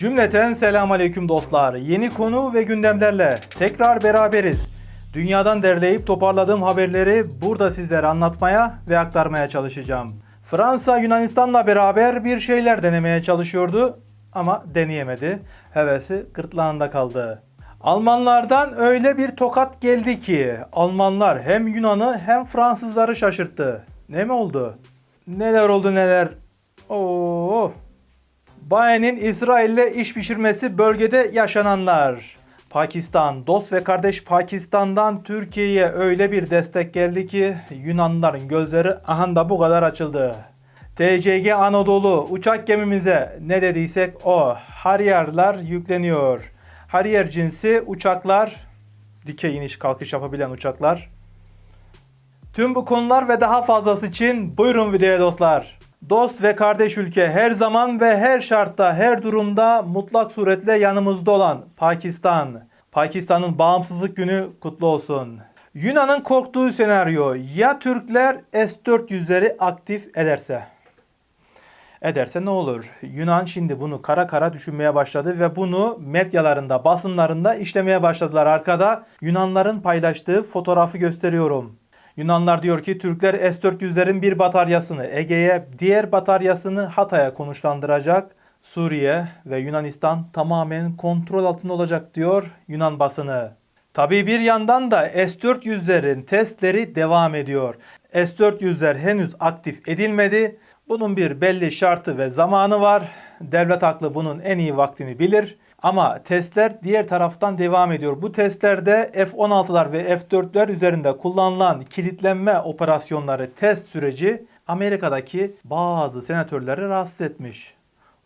Cümleten selam aleyküm dostlar. Yeni konu ve gündemlerle tekrar beraberiz. Dünyadan derleyip toparladığım haberleri burada sizlere anlatmaya ve aktarmaya çalışacağım. Fransa Yunanistan'la beraber bir şeyler denemeye çalışıyordu ama deneyemedi. Hevesi gırtlağında kaldı. Almanlardan öyle bir tokat geldi ki Almanlar hem Yunan'ı hem Fransızları şaşırttı. Ne mi oldu? Neler oldu neler? Oo. Baye'nin İsrail'le iş pişirmesi bölgede yaşananlar. Pakistan, dost ve kardeş Pakistan'dan Türkiye'ye öyle bir destek geldi ki Yunanlıların gözleri ahanda bu kadar açıldı. TCG Anadolu uçak gemimize ne dediysek o. Harrier'lar yükleniyor. Harrier cinsi uçaklar, dikey iniş kalkış yapabilen uçaklar. Tüm bu konular ve daha fazlası için buyurun videoya dostlar. Dost ve kardeş ülke her zaman ve her şartta, her durumda mutlak suretle yanımızda olan Pakistan. Pakistan'ın bağımsızlık günü kutlu olsun. Yunan'ın korktuğu senaryo ya Türkler S-400'leri aktif ederse? Ederse ne olur? Yunan şimdi bunu kara kara düşünmeye başladı ve bunu medyalarında, basınlarında işlemeye başladılar. Arkada Yunanların paylaştığı fotoğrafı gösteriyorum. Yunanlar diyor ki Türkler S-400'lerin bir bataryasını Ege'ye, diğer bataryasını Hatay'a konuşlandıracak. Suriye ve Yunanistan tamamen kontrol altında olacak diyor Yunan basını. Tabii bir yandan da S-400'lerin testleri devam ediyor. S-400'ler henüz aktif edilmedi. Bunun bir belli şartı ve zamanı var. Devlet aklı bunun en iyi vaktini bilir. Ama testler diğer taraftan devam ediyor. Bu testlerde F-16'lar ve F-4'ler üzerinde kullanılan kilitlenme operasyonları test süreci Amerika'daki bazı senatörleri rahatsız etmiş.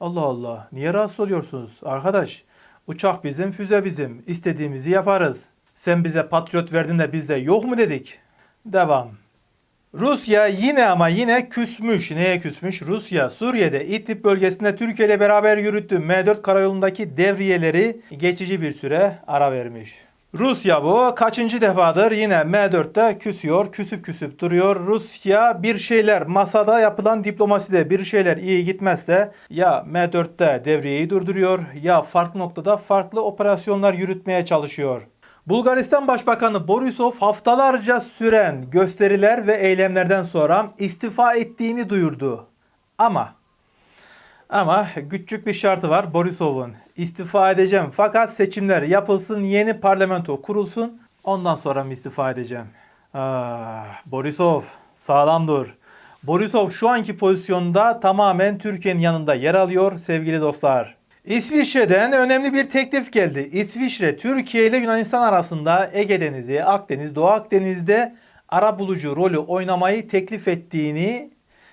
Allah Allah niye rahatsız oluyorsunuz arkadaş? Uçak bizim, füze bizim. İstediğimizi yaparız. Sen bize patriot verdin de biz de yok mu dedik? Devam. Rusya yine ama yine küsmüş. Neye küsmüş? Rusya Suriye'de İdlib bölgesinde Türkiye ile beraber yürüttüğü M4 karayolundaki devriyeleri geçici bir süre ara vermiş. Rusya bu kaçıncı defadır yine M4'te küsüyor, küsüp küsüp duruyor. Rusya bir şeyler masada yapılan diplomaside bir şeyler iyi gitmezse ya M4'te devriyeyi durduruyor ya farklı noktada farklı operasyonlar yürütmeye çalışıyor. Bulgaristan Başbakanı Borisov haftalarca süren gösteriler ve eylemlerden sonra istifa ettiğini duyurdu. Ama ama küçük bir şartı var Borisov'un. İstifa edeceğim fakat seçimler yapılsın, yeni parlamento kurulsun. Ondan sonra mı istifa edeceğim? Ah, Borisov sağlam dur. Borisov şu anki pozisyonda tamamen Türkiye'nin yanında yer alıyor sevgili dostlar. İsviçre'den önemli bir teklif geldi. İsviçre, Türkiye ile Yunanistan arasında Ege Denizi, Akdeniz, Doğu Akdeniz'de ara bulucu rolü oynamayı teklif ettiğini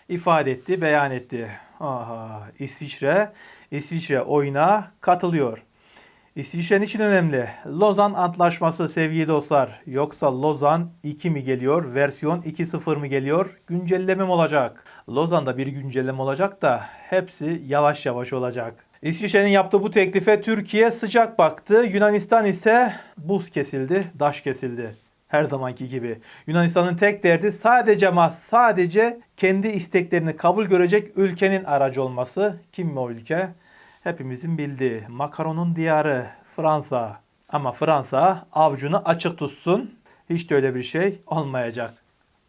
ifade etti, beyan etti. Aha, İsviçre, İsviçre oyuna katılıyor. İsviçre için önemli? Lozan Antlaşması sevgili dostlar. Yoksa Lozan 2 mi geliyor? Versiyon 2.0 mı geliyor? Güncelleme mi olacak? Lozan'da bir güncelleme olacak da hepsi yavaş yavaş olacak. İsviçre'nin yaptığı bu teklife Türkiye sıcak baktı. Yunanistan ise buz kesildi, daş kesildi. Her zamanki gibi. Yunanistan'ın tek derdi sadece ama sadece kendi isteklerini kabul görecek ülkenin aracı olması. Kim mi o ülke? Hepimizin bildiği makaronun diyarı Fransa. Ama Fransa avcunu açık tutsun. Hiç de öyle bir şey olmayacak.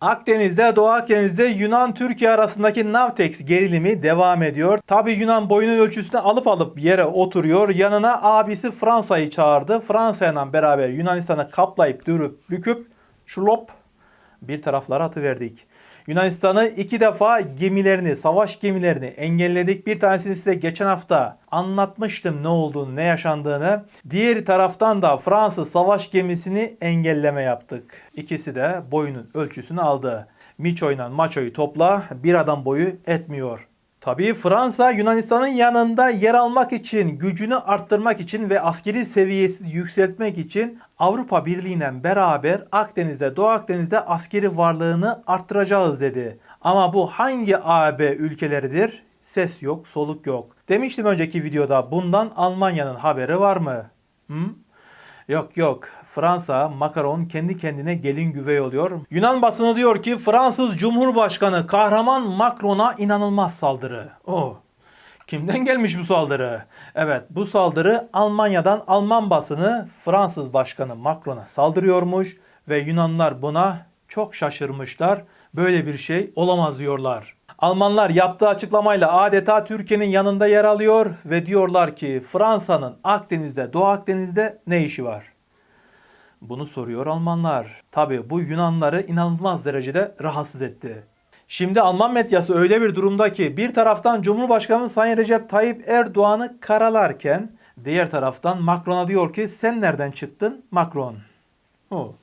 Akdeniz'de, Doğu Akdeniz'de Yunan-Türkiye arasındaki Navtex gerilimi devam ediyor. Tabi Yunan boyunun ölçüsünü alıp alıp yere oturuyor. Yanına abisi Fransa'yı çağırdı. Fransa'yla beraber Yunanistan'ı kaplayıp dürüp büküp şlop bir taraflara atıverdik. Yunanistan'ı iki defa gemilerini, savaş gemilerini engelledik. Bir tanesini size geçen hafta anlatmıştım ne olduğunu, ne yaşandığını. Diğer taraftan da Fransız savaş gemisini engelleme yaptık. İkisi de boyunun ölçüsünü aldı. Miço'yla Maço'yu topla bir adam boyu etmiyor. Tabii Fransa Yunanistan'ın yanında yer almak için, gücünü arttırmak için ve askeri seviyesi yükseltmek için Avrupa Birliği'yle beraber Akdeniz'de, Doğu Akdeniz'de askeri varlığını arttıracağız dedi. Ama bu hangi AB ülkeleridir? Ses yok, soluk yok. Demiştim önceki videoda bundan Almanya'nın haberi var mı? Hı? Yok yok. Fransa Macron kendi kendine gelin güvey oluyor. Yunan basını diyor ki Fransız Cumhurbaşkanı kahraman Macron'a inanılmaz saldırı. O. Kimden gelmiş bu saldırı? Evet bu saldırı Almanya'dan Alman basını Fransız Başkanı Macron'a saldırıyormuş ve Yunanlar buna çok şaşırmışlar. Böyle bir şey olamaz diyorlar. Almanlar yaptığı açıklamayla adeta Türkiye'nin yanında yer alıyor ve diyorlar ki Fransa'nın Akdeniz'de, Doğu Akdeniz'de ne işi var? Bunu soruyor Almanlar. Tabi bu Yunanları inanılmaz derecede rahatsız etti. Şimdi Alman medyası öyle bir durumda ki bir taraftan Cumhurbaşkanı Sayın Recep Tayyip Erdoğan'ı karalarken diğer taraftan Macron'a diyor ki sen nereden çıktın Macron? Hu.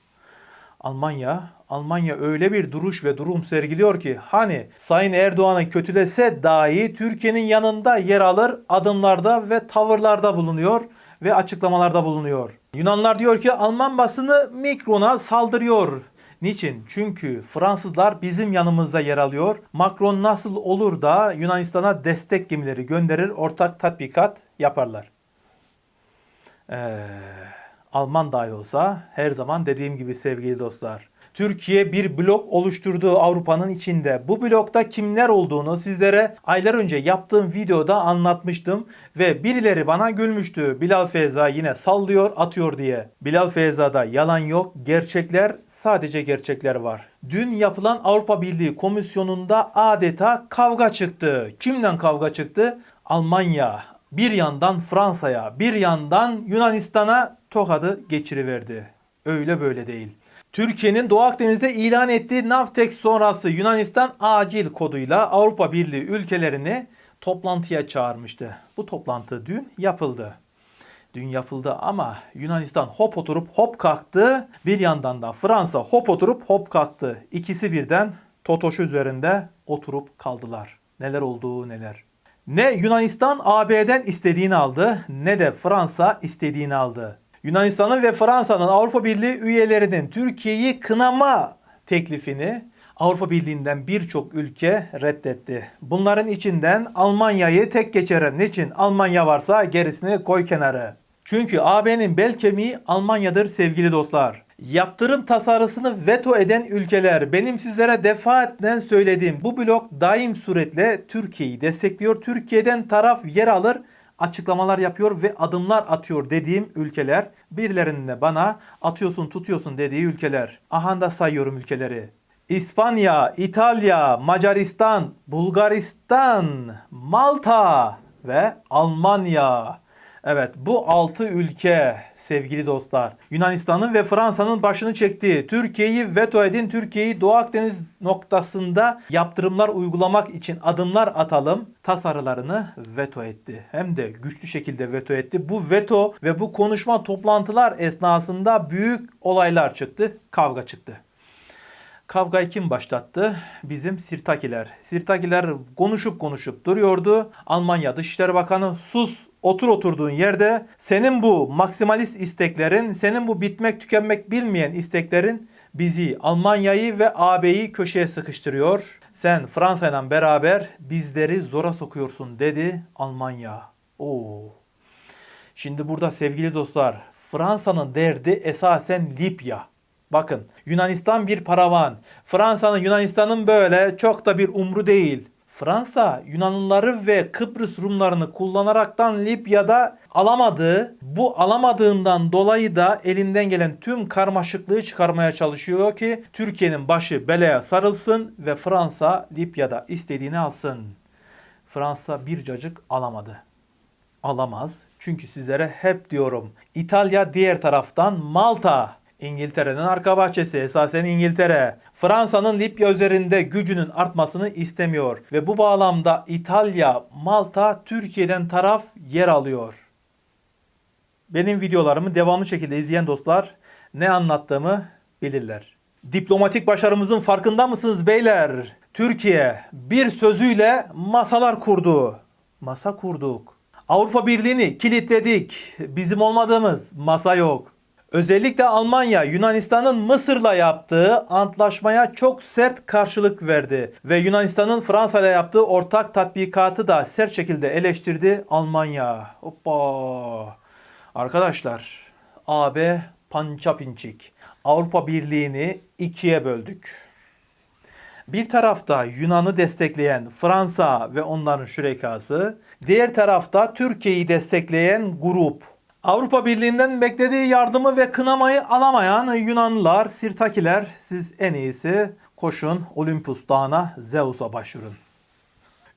Almanya, Almanya öyle bir duruş ve durum sergiliyor ki hani Sayın Erdoğan'ı kötülese dahi Türkiye'nin yanında yer alır adımlarda ve tavırlarda bulunuyor ve açıklamalarda bulunuyor. Yunanlar diyor ki Alman basını Macron'a saldırıyor. Niçin? Çünkü Fransızlar bizim yanımızda yer alıyor. Macron nasıl olur da Yunanistan'a destek gemileri gönderir, ortak tatbikat yaparlar. Ee, Alman dahi olsa her zaman dediğim gibi sevgili dostlar. Türkiye bir blok oluşturduğu Avrupa'nın içinde. Bu blokta kimler olduğunu sizlere aylar önce yaptığım videoda anlatmıştım ve birileri bana gülmüştü. Bilal Feyza yine sallıyor, atıyor diye. Bilal Feyza'da yalan yok, gerçekler, sadece gerçekler var. Dün yapılan Avrupa Birliği Komisyonu'nda adeta kavga çıktı. Kimden kavga çıktı? Almanya, bir yandan Fransa'ya, bir yandan Yunanistan'a tokadı geçiriverdi. Öyle böyle değil. Türkiye'nin Doğu Akdeniz'de ilan ettiği Navtex sonrası Yunanistan acil koduyla Avrupa Birliği ülkelerini toplantıya çağırmıştı. Bu toplantı dün yapıldı. Dün yapıldı ama Yunanistan hop oturup hop kalktı. Bir yandan da Fransa hop oturup hop kalktı. İkisi birden Totoş üzerinde oturup kaldılar. Neler olduğu neler. Ne Yunanistan AB'den istediğini aldı ne de Fransa istediğini aldı. Yunanistan'ın ve Fransa'nın Avrupa Birliği üyelerinin Türkiye'yi kınama teklifini Avrupa Birliği'nden birçok ülke reddetti. Bunların içinden Almanya'yı tek geçeren için Almanya varsa gerisini koy kenara. Çünkü AB'nin bel kemiği Almanya'dır sevgili dostlar. Yaptırım tasarısını veto eden ülkeler benim sizlere defaatle söylediğim bu blok daim suretle Türkiye'yi destekliyor. Türkiye'den taraf yer alır açıklamalar yapıyor ve adımlar atıyor dediğim ülkeler. Birilerinin de bana atıyorsun tutuyorsun dediği ülkeler. Aha da sayıyorum ülkeleri. İspanya, İtalya, Macaristan, Bulgaristan, Malta ve Almanya. Evet bu 6 ülke sevgili dostlar Yunanistan'ın ve Fransa'nın başını çektiği Türkiye'yi veto edin Türkiye'yi Doğu Akdeniz noktasında yaptırımlar uygulamak için adımlar atalım tasarılarını veto etti. Hem de güçlü şekilde veto etti. Bu veto ve bu konuşma toplantılar esnasında büyük olaylar çıktı. Kavga çıktı. Kavgayı kim başlattı? Bizim Sirtakiler. Sirtakiler konuşup konuşup duruyordu. Almanya Dışişleri Bakanı sus otur oturduğun yerde senin bu maksimalist isteklerin, senin bu bitmek tükenmek bilmeyen isteklerin bizi Almanya'yı ve AB'yi köşeye sıkıştırıyor. Sen Fransa ile beraber bizleri zora sokuyorsun dedi Almanya. Oo. Şimdi burada sevgili dostlar Fransa'nın derdi esasen Libya. Bakın Yunanistan bir paravan. Fransa'nın Yunanistan'ın böyle çok da bir umru değil. Fransa Yunanlıları ve Kıbrıs Rumlarını kullanaraktan Libya'da alamadığı, bu alamadığından dolayı da elinden gelen tüm karmaşıklığı çıkarmaya çalışıyor ki Türkiye'nin başı belaya sarılsın ve Fransa Libya'da istediğini alsın. Fransa bir cacık alamadı. Alamaz. Çünkü sizlere hep diyorum. İtalya diğer taraftan Malta İngiltere'nin arka bahçesi esasen İngiltere. Fransa'nın Libya üzerinde gücünün artmasını istemiyor ve bu bağlamda İtalya, Malta Türkiye'den taraf yer alıyor. Benim videolarımı devamlı şekilde izleyen dostlar ne anlattığımı bilirler. Diplomatik başarımızın farkında mısınız beyler? Türkiye bir sözüyle masalar kurdu. Masa kurduk. Avrupa Birliği'ni kilitledik. Bizim olmadığımız masa yok. Özellikle Almanya Yunanistan'ın Mısır'la yaptığı antlaşmaya çok sert karşılık verdi ve Yunanistan'ın Fransa yaptığı ortak tatbikatı da sert şekilde eleştirdi Almanya. Hoppa. Arkadaşlar AB pançapinçik. Avrupa Birliği'ni ikiye böldük. Bir tarafta Yunan'ı destekleyen Fransa ve onların şürekası, diğer tarafta Türkiye'yi destekleyen grup. Avrupa Birliği'nden beklediği yardımı ve kınamayı alamayan Yunanlılar, Sirtakiler siz en iyisi koşun Olympus Dağı'na Zeus'a başvurun.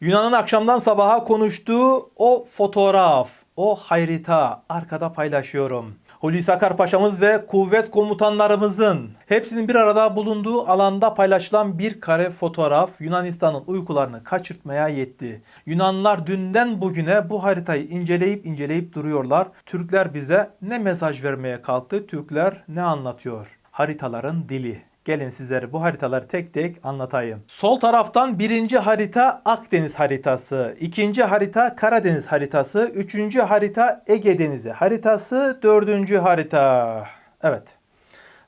Yunan'ın akşamdan sabaha konuştuğu o fotoğraf, o harita arkada paylaşıyorum. Hulusi Akar Paşa'mız ve kuvvet komutanlarımızın hepsinin bir arada bulunduğu alanda paylaşılan bir kare fotoğraf Yunanistan'ın uykularını kaçırtmaya yetti. Yunanlılar dünden bugüne bu haritayı inceleyip inceleyip duruyorlar. Türkler bize ne mesaj vermeye kalktı? Türkler ne anlatıyor? Haritaların dili. Gelin sizlere bu haritaları tek tek anlatayım. Sol taraftan birinci harita Akdeniz haritası, ikinci harita Karadeniz haritası, üçüncü harita Ege Denizi haritası, dördüncü harita. Evet.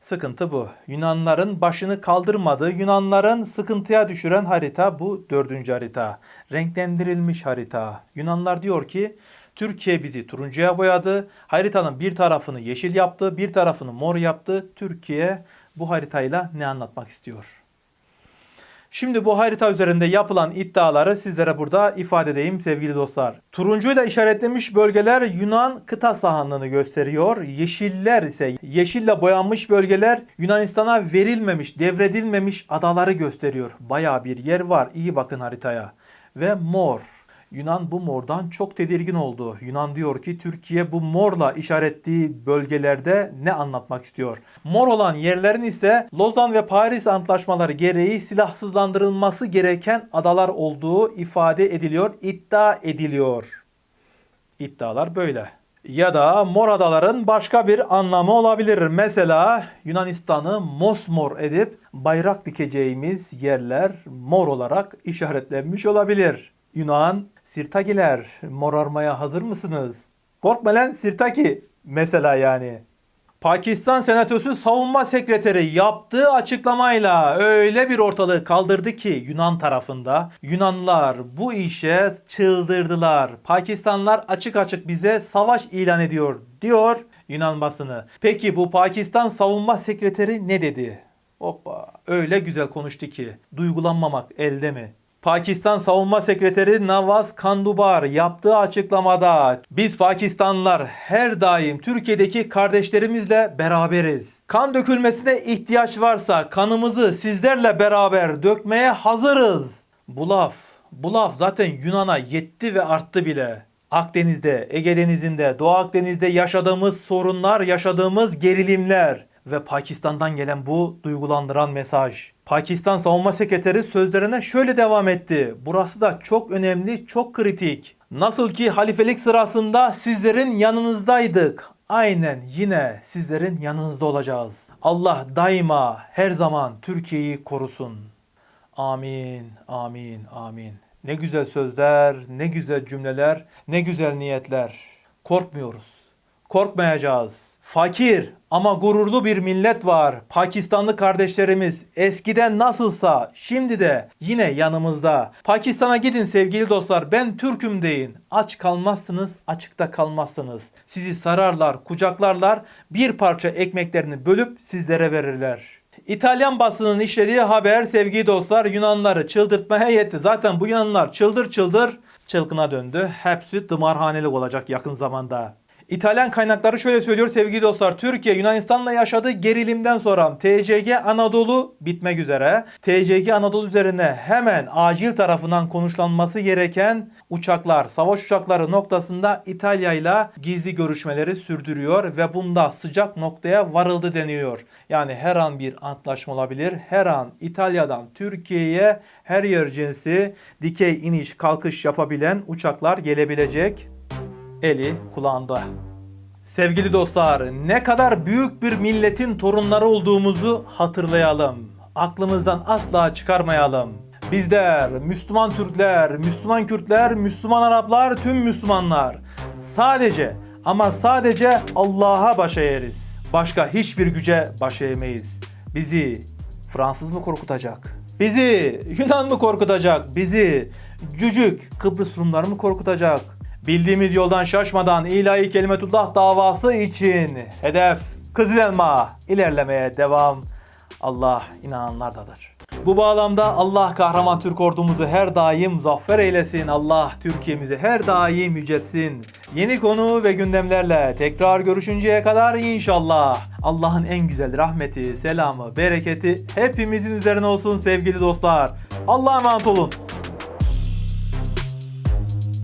Sıkıntı bu. Yunanların başını kaldırmadığı, Yunanların sıkıntıya düşüren harita bu dördüncü harita. Renklendirilmiş harita. Yunanlar diyor ki Türkiye bizi turuncuya boyadı. Haritanın bir tarafını yeşil yaptı, bir tarafını mor yaptı. Türkiye bu haritayla ne anlatmak istiyor? Şimdi bu harita üzerinde yapılan iddiaları sizlere burada ifade edeyim sevgili dostlar. Turuncuyla işaretlenmiş bölgeler Yunan kıta sahanlığını gösteriyor. Yeşiller ise yeşille boyanmış bölgeler Yunanistan'a verilmemiş, devredilmemiş adaları gösteriyor. Baya bir yer var. İyi bakın haritaya. Ve mor. Yunan bu mordan çok tedirgin oldu. Yunan diyor ki Türkiye bu morla işaretliği bölgelerde ne anlatmak istiyor? Mor olan yerlerin ise Lozan ve Paris antlaşmaları gereği silahsızlandırılması gereken adalar olduğu ifade ediliyor, iddia ediliyor. İddialar böyle. Ya da mor adaların başka bir anlamı olabilir. Mesela Yunanistan'ı mosmor edip bayrak dikeceğimiz yerler mor olarak işaretlenmiş olabilir. Yunan, Sirtakiler morarmaya hazır mısınız? Korkma lan Sirtaki. Mesela yani. Pakistan Senatosu Savunma Sekreteri yaptığı açıklamayla öyle bir ortalığı kaldırdı ki Yunan tarafında Yunanlılar bu işe çıldırdılar. Pakistanlar açık açık bize savaş ilan ediyor diyor Yunan basını. Peki bu Pakistan Savunma Sekreteri ne dedi? Hoppa öyle güzel konuştu ki duygulanmamak elde mi? Pakistan Savunma Sekreteri Nawaz Kandubar yaptığı açıklamada biz Pakistanlılar her daim Türkiye'deki kardeşlerimizle beraberiz. Kan dökülmesine ihtiyaç varsa kanımızı sizlerle beraber dökmeye hazırız. Bu laf, bu laf zaten Yunan'a yetti ve arttı bile. Akdeniz'de, Ege Denizi'nde, Doğu Akdeniz'de yaşadığımız sorunlar, yaşadığımız gerilimler ve Pakistan'dan gelen bu duygulandıran mesaj. Pakistan Savunma Sekreteri sözlerine şöyle devam etti. Burası da çok önemli, çok kritik. Nasıl ki halifelik sırasında sizlerin yanınızdaydık. Aynen yine sizlerin yanınızda olacağız. Allah daima her zaman Türkiye'yi korusun. Amin, amin, amin. Ne güzel sözler, ne güzel cümleler, ne güzel niyetler. Korkmuyoruz. Korkmayacağız. Fakir ama gururlu bir millet var. Pakistanlı kardeşlerimiz eskiden nasılsa şimdi de yine yanımızda. Pakistan'a gidin sevgili dostlar. Ben Türk'üm deyin. Aç kalmazsınız, açıkta kalmazsınız. Sizi sararlar, kucaklarlar. Bir parça ekmeklerini bölüp sizlere verirler. İtalyan basının işlediği haber sevgili dostlar Yunanları çıldırtmaya yetti. Zaten bu Yunanlar çıldır çıldır çılgına döndü. Hepsi tımarhanelik olacak yakın zamanda. İtalyan kaynakları şöyle söylüyor sevgili dostlar. Türkiye Yunanistan'la yaşadığı gerilimden sonra TCG Anadolu bitmek üzere. TCG Anadolu üzerine hemen acil tarafından konuşlanması gereken uçaklar, savaş uçakları noktasında İtalya ile gizli görüşmeleri sürdürüyor ve bunda sıcak noktaya varıldı deniyor. Yani her an bir antlaşma olabilir. Her an İtalya'dan Türkiye'ye her yer cinsi dikey iniş kalkış yapabilen uçaklar gelebilecek eli kulağında. Sevgili dostlar, ne kadar büyük bir milletin torunları olduğumuzu hatırlayalım. Aklımızdan asla çıkarmayalım. Bizler, Müslüman Türkler, Müslüman Kürtler, Müslüman Araplar, tüm Müslümanlar sadece ama sadece Allah'a baş eğeriz. Başka hiçbir güce baş eğmeyiz. Bizi Fransız mı korkutacak? Bizi Yunan mı korkutacak? Bizi cücük Kıbrıs Rumları mı korkutacak? Bildiğimiz yoldan şaşmadan ilahi kelimetullah davası için hedef Kızıl Elma ilerlemeye devam. Allah inananlardadır. Bu bağlamda Allah kahraman Türk ordumuzu her daim muzaffer eylesin. Allah Türkiye'mizi her daim yüceltsin. Yeni konu ve gündemlerle tekrar görüşünceye kadar inşallah. Allah'ın en güzel rahmeti, selamı, bereketi hepimizin üzerine olsun sevgili dostlar. Allah'a emanet olun.